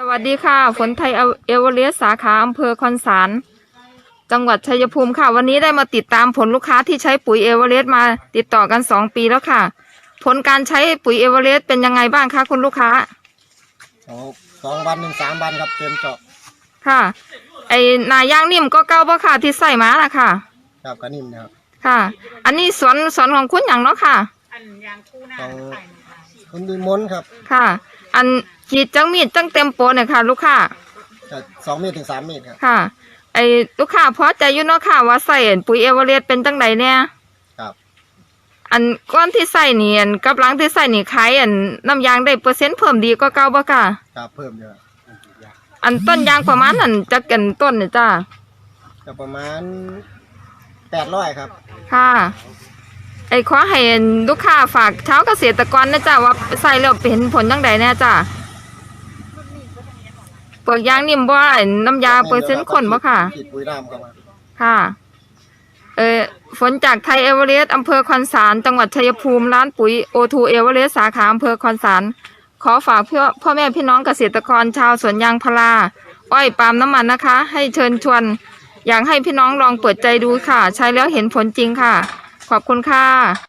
สวัสดีค่ะ ฝนไทยเอเวอเรสต์สาขาอำเภอคอนสาร จังหวัดชัยภูมิค่ะ วันนี้ได้มาติดตามผลลูกค้าที่ใช้ปุ๋ยเอเวอเรสต์มาติดต่อกันสองปีแล้วค่ะ ผลการใช้ปุ๋ยเอเวอเรสต์เป็นยังไงบ้างคะคุณลูกค้าสองสองวันหนึ่งสามวันครับเต็มเจาะค่ะ ไอ้นายย่างนิ่มก็เก้าบ่ค่ะที่ใส่มาน่ะค่ะ ครับกระนิ่มนะครับค่ะ อันนี้สวนสวนของคุณอย่างเนาะค่ะ อันยางคู่หน้าของ ใส่หนึ่งค่ะคุณดีมนต์ครับค่ะ อันฉีดจังมีดจังเต็มโปรเนี่ยค่ะ ลูกค้าจะสองเมตรถึงสามเมตรครับค่ะ ไอ้ลูกค้าพอใจอยู่เนาะค่ะ ว่าใส่ปุ๋ยเอเวอเรสต์เป็นจังไดเนี่ยครับ อันก้อนที่ใส่นี่อันกับหลังที่ใส่นี่ขายอันน้ำยางได้เปอร์เซ็นต์เพิ่มดีก็เก่าบ่ค่ะ ครับเพิ่มเยอะอันต้นยางประมาณนั้นจักกันต้นนี่จ้าก็ประมาณแปดร้อยครับ ค่ะ ไอ้ขอให้ลูกค้าฝากชาวเกษตรกรนะจ้าว่าใส่แล้วเห็นผลจังใดแน่จ้าเปลือกยางนิ่มบ่อนน้ำยาเปอร์เซ็นต์ข้นบ่ค่ะขีดปุ๋ยน้ำเข้ามาค่ะ เออฝนจากไทยเอเวอเรสต์อำเภอคอนสารจังหวัดชัยภูมิร้านปุ๋ยโอทูเอเวอเรสต์สาขาอำเภอคอนสารขอฝากเพื่อพ่อแม่พี่น้องเกษตรกรชาวสวนยางพาราอ้อยปาล์มน้ำมันนะคะ ให้เชิญชวน อยากให้พี่น้องลองเปิดใจดูค่ะ ใช้แล้วเห็นผลจริงค่ะ ขอบคุณค่ะ